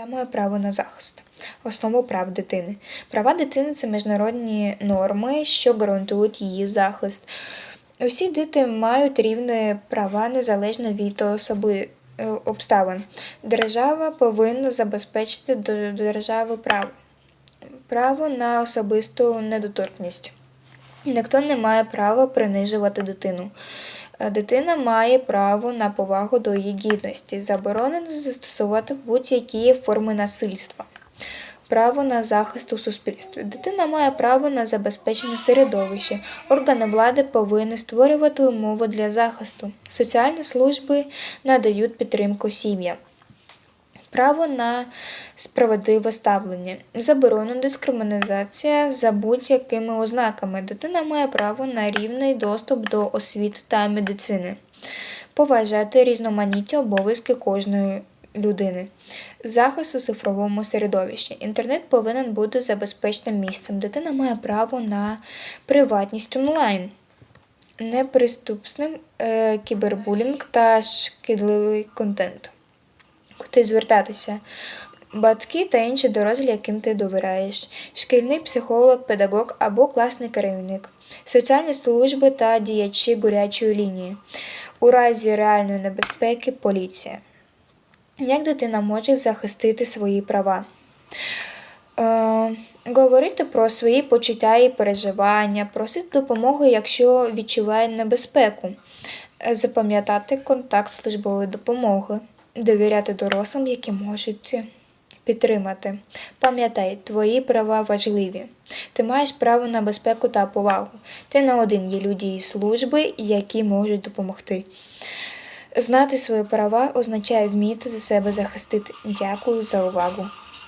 Я маю право на захист. Основу прав дитини. Права дитини це міжнародні норми, що гарантують її захист. Усі діти мають рівні права незалежно від особи е, обставин. Держава повинна забезпечити до держави право. Право на особисту недоторкність. Ніхто не має права принижувати дитину. Е, Дитина має право на повагу до її гідності, заборонено застосувати будь-які форми насильства. Право на захист у суспільстві. Дитина має право на забезпечення середовища. Органи влади повинні створювати умови для захисту. Соціальні служби надають підтримку сім'ям. Право на справедливе ставлення. Заборонена дискримінація за будь-якими ознаками. Дитина має право на рівний доступ до освіти та медицини. Поважати різноманіття обов'язки кожної людини. Захист у цифровому середовищі. Інтернет повинен бути забезпеченим місцем. Дитина має право на приватність онлайн. Неприступним е, кібербулінг та шкідливий контент куди звертатися. Батьки та інші дорослі, яким ти довіряєш, шкільний психолог, педагог або класний керівник, соціальні служби та діячі гарячої лінії. У разі реальної небезпеки поліція. Як дитина може захистити свої права? Е, говорити про свої почуття і переживання, просити допомоги, якщо відчуває небезпеку, запам'ятати контакт службової допомоги, довіряти дорослим, які можуть підтримати. Пам'ятай, твої права важливі. Ти маєш право на безпеку та повагу. Ти не один є люди і служби, які можуть допомогти. Знати свої права означає вміти за себе захистити. Дякую за увагу.